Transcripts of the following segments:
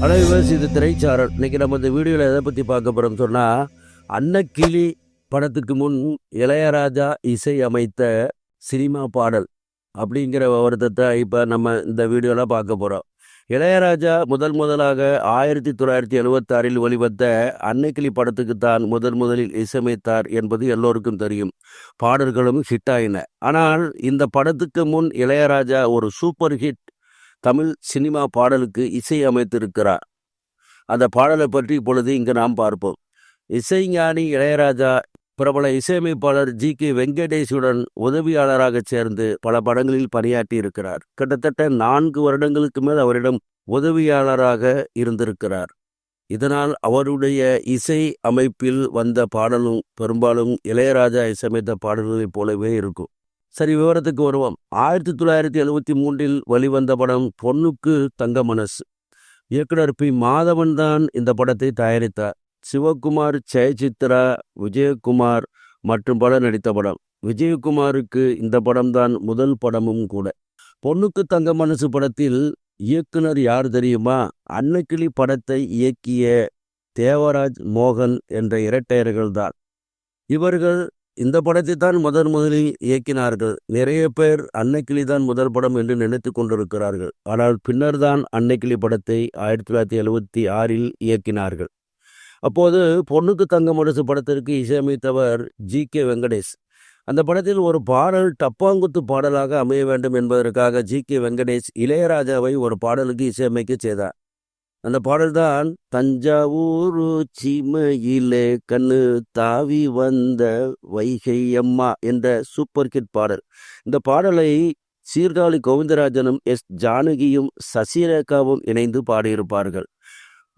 Viewers இது திரைச்சாரல். இன்றைக்கி நம்ம இந்த வீடியோவில் எதை பற்றி பார்க்க போகிறோம் சொன்னால் அன்னக்கிளி படத்துக்கு முன் இளையராஜா இசை அமைத்த சினிமா பாடல் அப்படிங்கிற விவரத்தை இப்போ நம்ம இந்த வீடியோவில் பார்க்க போகிறோம் இளையராஜா முதல் முதலாக ஆயிரத்தி தொள்ளாயிரத்தி எழுபத்தாறில் வெளிவந்த அன்னைக்கிளி படத்துக்கு தான் முதல் முதலில் இசையமைத்தார் என்பது எல்லோருக்கும் தெரியும். பாடல்களும் ஹிட் ஆயின. ஆனால் இந்த படத்துக்கு முன் இளையராஜா ஒரு சூப்பர் ஹிட் தமிழ் சினிமா பாடலுக்கு இசை அமைத்திருக்கிறார். அந்த பாடலை பற்றி இப்பொழுது இங்கு நாம் பார்ப்போம். இசைஞானி இளையராஜா பிரபல இசையமைப்பாளர் ஜி. கே. வெங்கடேஷுடன் உதவியாளராக சேர்ந்து பல படங்களில் பணியாற்றி இருக்கிறார் கிட்டத்தட்ட நான்கு வருடங்களுக்கு மேல் அவரிடம் உதவியாளராக இருந்திருக்கிறார். இதனால் அவருடைய இசை அமைப்பில் வந்த பாடலும் பெரும்பாலும் இளையராஜா இசையமைத்த பாடல்களைப் போலவே இருக்கும். சரி விவரத்துக்கு வருவோம். ஆயிரத்தி தொள்ளாயிரத்தி எழுபத்தி மூன்றில் வெளிவந்த படம் பொண்ணுக்கு தங்க மனசு. இயக்குனர் பி. மாதவன் தான் இந்த படத்தை தயாரித்தார். சிவகுமார் ஜெயசித்ரா விஜயகுமார் மற்றும் பலர் நடித்த படம். விஜயகுமாருக்கு இந்த படம்தான் முதல் படமும் கூட. பொண்ணுக்கு தங்க மனசு படத்தில் இயக்குனர் யார் தெரியுமா? அன்னக்கிளி படத்தை இயக்கிய தேவராஜ் மோகன் என்ற இரட்டையர்கள் தான். இவர்கள் இந்த படத்தை தான் முதன் முதலில் இயக்கினார்கள். நிறைய பேர் அன்னைக்கிளி தான் முதல் படம் என்று நினைத்து கொண்டிருக்கிறார்கள். ஆனால் பின்னர் தான் அன்னைக்கிளி படத்தை ஆயிரத்தி தொள்ளாயிரத்தி எழுபத்தி ஆறில் இயக்கினார்கள். அப்போது பொண்ணுக்கு தங்க மனசு படத்திற்கு இசையமைத்தவர் ஜி. கே. வெங்கடேஷ். அந்த படத்தில் ஒரு பாடல் டப்பாங்குத்து பாடலாக அமைய வேண்டும் என்பதற்காக ஜி. கே. வெங்கடேஷ் இளையராஜாவை ஒரு பாடலுக்கு இசையமைக்க செய்தார். அந்த பாடல்தான் தஞ்சாவூர் சீமையிலே கண்ணு தாவி வந்த வைகை அம்மா என்ற சூப்பர் ஹிட் பாடல். இந்த பாடலை சீர்காழி கோவிந்தராஜனும் எஸ். ஜானகியும் சசிரேகாவும் இணைந்து பாடியிருப்பார்கள்.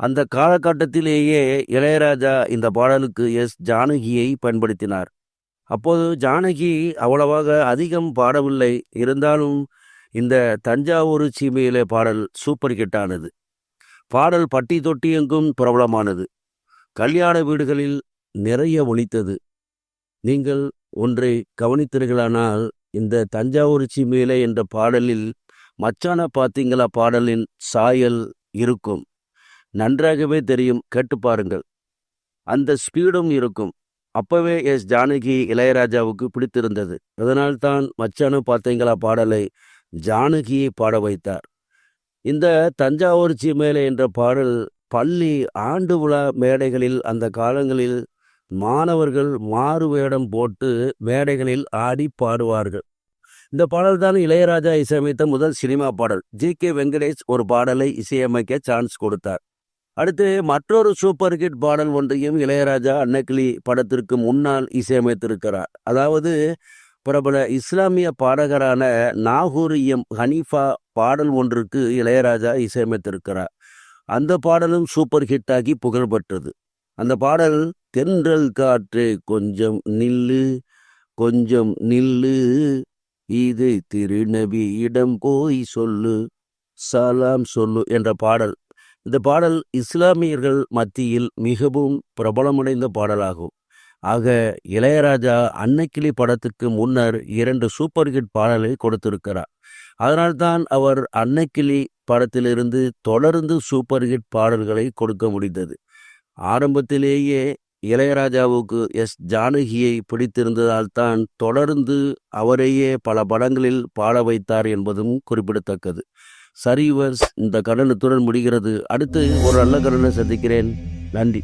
அந்த காலகட்டத்திலேயே இளையராஜா இந்த பாடலுக்கு எஸ். ஜானகியை பயன்படுத்தினார். அப்போது ஜானகி அவ்வளவாக அதிகம் பாடவில்லை. இருந்தாலும் இந்த தஞ்சாவூர் சீமையிலே பாடல் சூப்பர் ஹிட்டானது பாடல் பட்டி தொட்டி எங்கும் பிரபலமானது. கல்யாண வீடுகளில் நிறைய ஒலித்தது. நீங்கள் ஒன்றை கவனித்தீர்களானால் இந்த தஞ்சாவூர் மேலே என்ற பாடலில் மச்சான பாத்தீங்களா பாடலின் சாயல் இருக்கும். நன்றாகவே தெரியும் கேட்டு பாருங்கள். அந்த ஸ்பீடும் இருக்கும். அப்பவே எஸ். ஜானகி இளையராஜாவுக்கு பிடித்திருந்தது. அதனால்தான் மச்சான பார்த்தீங்களா பாடலை ஜானகியை பாட வைத்தார். இந்த தஞ்சாவூர் சீமேலை என்ற பாடல் பள்ளி ஆண்டு விழா மேடைகளில் அந்த காலங்களில் மாணவர்கள் மாறு வேடம் போட்டு மேடைகளில் ஆடி பாடுவார்கள். இந்த பாடல் தான் இளையராஜா இசையமைத்த முதல் சினிமா பாடல். ஜி. கே. வெங்கடேஷ் ஒரு பாடலை இசையமைக்க சான்ஸ் கொடுத்தார். அடுத்து மற்றொரு சூப்பர் ஹிட் பாடல் ஒன்றையும் இளையராஜா அன்னக்கிளி படத்திற்கு முன்னால் இசையமைத்திருக்கிறார். அதாவது பிரபல இஸ்லாமிய பாடகரான நாகூர் எம் ஹனீஃபா பாடல் ஒன்றுக்கு இளையராஜா இசையமைத்திருக்கிறார். அந்த பாடலும் சூப்பர் ஹிட்டாகி புகழ்பெற்றது அந்த பாடல் தென்றல் காற்று கொஞ்சம் நில்லு கொஞ்சம் நில்லு இது திருநபியிடம் போய் சொல்லு சலாம் சொல்லு என்ற பாடல். இந்த பாடல் இஸ்லாமியர்கள் மத்தியில் மிகவும் பிரபலமடைந்த பாடலாகும். ஆக இளையராஜா அன்னைக்கிளி படத்துக்கு முன்னர் இரண்டு சூப்பர் ஹிட் பாடலை கொடுத்திருக்கிறார். அதனால்தான் அவர் அன்னைக்கிளி படத்திலிருந்து தொடர்ந்து சூப்பர் ஹிட் பாடல்களை கொடுக்க முடிந்தது. ஆரம்பத்திலேயே இளையராஜாவுக்கு எஸ். ஜானகியை பிடித்திருந்ததால் தான் தொடர்ந்து அவரையே பல படங்களில் பாட வைத்தார் என்பதும் குறிப்பிடத்தக்கது. சரிவர்ஸ் இந்த கடனத்துடன் முடிகிறது. அடுத்து ஒரு நல்ல கடனை சந்திக்கிறேன். நன்றி.